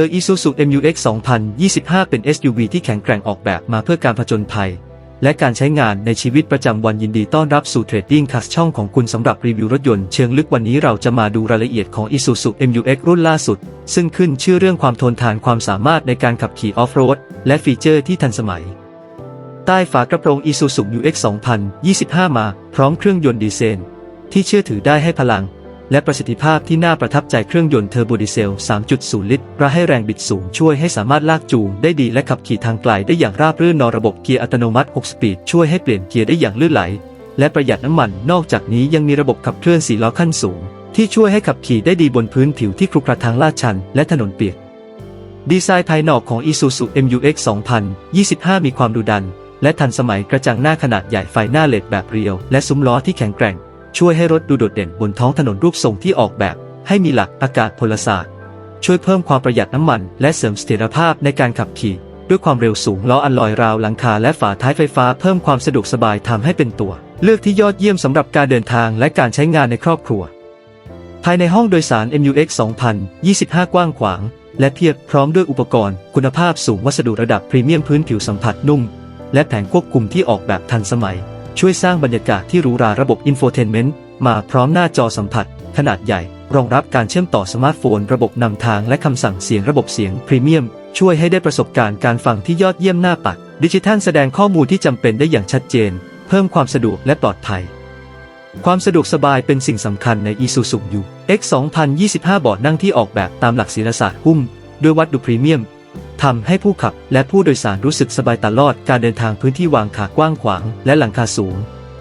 โดย Isuzu MU-X 2025 เป็น SUV ที่แข็งแกร่งออกแบบมาเพื่อการผจญภัย และการใช้งานในชีวิตประจำวันยินดีต้อนรับสู่ Trading c a s ช่องของคุณสำหรับรีวิวรถยนต์เชิงลึกวันนี้เราจะมาดูรายละเอียดของ Isuzu MU-X รุ่นล่าสุด ซึ่งขึ้นชื่อเรื่องความทนทานความสามารถในการขับขี่ออฟโรดและฟีเจอร์ที่ทันสมัย ใต้ฝากระโปรง Isuzu MU-X 2025 มา พร้อมเครื่องยนต์ดีเซลที่เชื่อถือได้ให้พลัง และประสิทธิภาพที่น่าประทับใจเครื่องยนต์เทอร์โบดีเซล 3.0 ลิตรระให้แรงบิดสูงช่วยให้สามารถลากจูงได้ดีและขับขี่ทางไกลได้อย่างราบรื่นนอระบบเกียร์อัตโนมัติ 6 สปีด ช่วยให้เปลี่ยนเกียร์ได้อย่างลื่นไหล และประหยัดน้ำมัน นอกจากนี้ยังมีระบบขับเคลื่อน4ล้อขั้นสูง ที่ช่วยให้ขับขี่ได้ดีบนพื้นผิวที่ครุขระทางลาดชัน และถนนเปียก ดีไซน์ภายนอกของ Isuzu MU-X 2025 มีความดุดัน และทันสมัยกระจังหน้าขนาดใหญ่ไฟหน้าเลดแบบเรียว และซุ้มล้อที่แข็งแกร่ง ช่วยให้รถดูโดดเด่นบนท้องถนนรูปทรงที่ออกแบบ ให้มีหลักอากาศพลศาสตร์ ช่วยเพิ่มความประหยัดน้ำมัน และเสริมเสถียรภาพในการขับขี่ ด้วยความเร็วสูงล้ออัลลอยราวหลังคาและฝาท้ายไฟฟ้าเพิ่มความสะดวกสบายทำให้เป็นตัว เลือกที่ยอดเยี่ยมสำหรับการเดินทางและการใช้งานในครอบครัว ภายในห้องโดยสาร MUX 2025 กว้างขวาง และเพียบพร้อมด้วยอุปกรณ์ คุณภาพสูงวัสดุระดับพรีเมียมพื้นผิวสัมผัสนุ่ม และแผงควบคุมที่ออกแบบทันสมัย ช่วยสร้างบรรยากาศที่หรูหราระบบอินโฟเทนเมนต์มาพร้อมหน้าจอสัมผัส ขนาดใหญ่ รองรับการเชื่อมต่อสมาร์ทโฟน ระบบนำทางและคำสั่งเสียงระบบเสียงพรีเมียม ช่วยให้ได้ประสบการณ์การฟังที่ยอดเยี่ยมหน้าปัด ดิจิทัลแสดงข้อมูลที่จำเป็นได้อย่างชัดเจน เพิ่มความสะดวกและปลอดภัย ความสะดวกสบายเป็นสิ่งสำคัญใน Isuzu U X 2025บอร์ดนั่งที่ออกแบบตามหลักศิลศาสตร์หุ้มด้วยวัดดูพรีเมียม ทำให้ผู้ขับและผู้โดยสารรู้สึกสบายตลอดการเดินทางพื้นที่วางขากว้างขวางและหลังคาสูง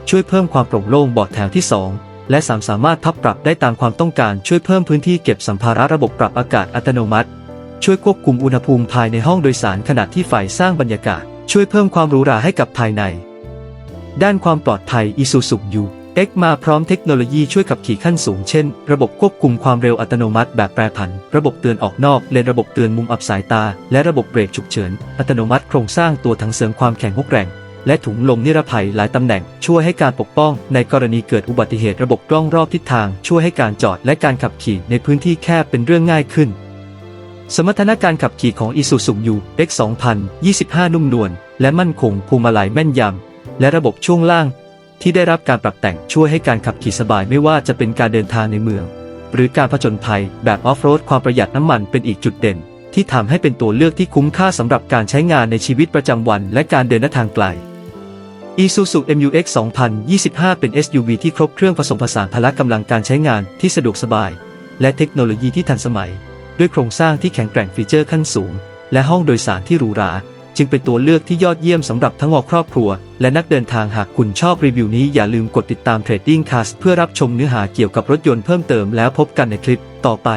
ช่วยเพิ่มความโปร่งโล่งเบาะแถวที่ 2 และสามสามารถพับปรับได้ตามความต้องการช่วยเพิ่มพื้นที่เก็บสัมภาระระบบปรับอากาศอัตโนมัติ ช่วยควบคุมอุณหภูมิภายในห้องโดยสารขณะที่ฝ่ายสร้างบรรยากาศ ช่วยเพิ่มความหรูหราให้กับภายใน ด้านความปลอดภัย Isuzu U X มาพร้อมเทคโนโลยีช่วยขับขี่ขั้นสูงเช่น ระบบควบคุมความเร็วอัตโนมัติแบบแปรผัน ระบบเตือนออกนอกเลนระบบเตือนมุมอับสายตา และระบบเบรกฉุกเฉิน อัตโนมัติโครงสร้างตัวถังเสริมความแข็งแกร่ง และถุงลมนิรภัยหลายตำแหน่ง ช่วยให้การปกป้อง ในกรณีเกิดอุบัติเหตุระบบกล้องรอบทิศทาง ช่วยให้การจอดและการขับขี่ในพื้นที่แคบเป็นเรื่องง่ายขึ้น สมรรถนะการขับขี่ของ Isuzu U X 2025 นุ่มนวลและมั่นคงภูมิลัยแม่นยำและระบบช่วงล่าง ที่ได้รับการปรับแต่งช่วยให้การขับขี่สบายไม่ว่าจะเป็นการเดินทางในเมือง หรือการผจญภัยแบบออฟโรดความประหยัดน้ำมันเป็นอีกจุดเด่น ที่ทำให้เป็นตัวเลือกที่คุ้มค่าสำหรับการใช้งานในชีวิตประจำวัน และการเดินทางไกล Isuzu MU-X 2025 เป็น SUV ที่ครบเครื่องผสมผสานพละกำลังการใช้งานที่สะดวกสบาย และเทคโนโลยีที่ทันสมัย ด้วยโครงสร้างที่แข็งแกร่งฟีเจอร์ขั้นสูง และห้องโดยสารที่หรูหรา จึงเป็นตัวเลือกที่ยอดเยี่ยมสำหรับทั้งครอบครัว และนักเดินทางหากคุณชอบรีวิวนี้อย่าลืมกดติดตาม Trading Cast เพื่อรับชมเนื้อหาเกี่ยวกับรถยนต์เพิ่มเติมแล้วพบกันในคลิปต่อไป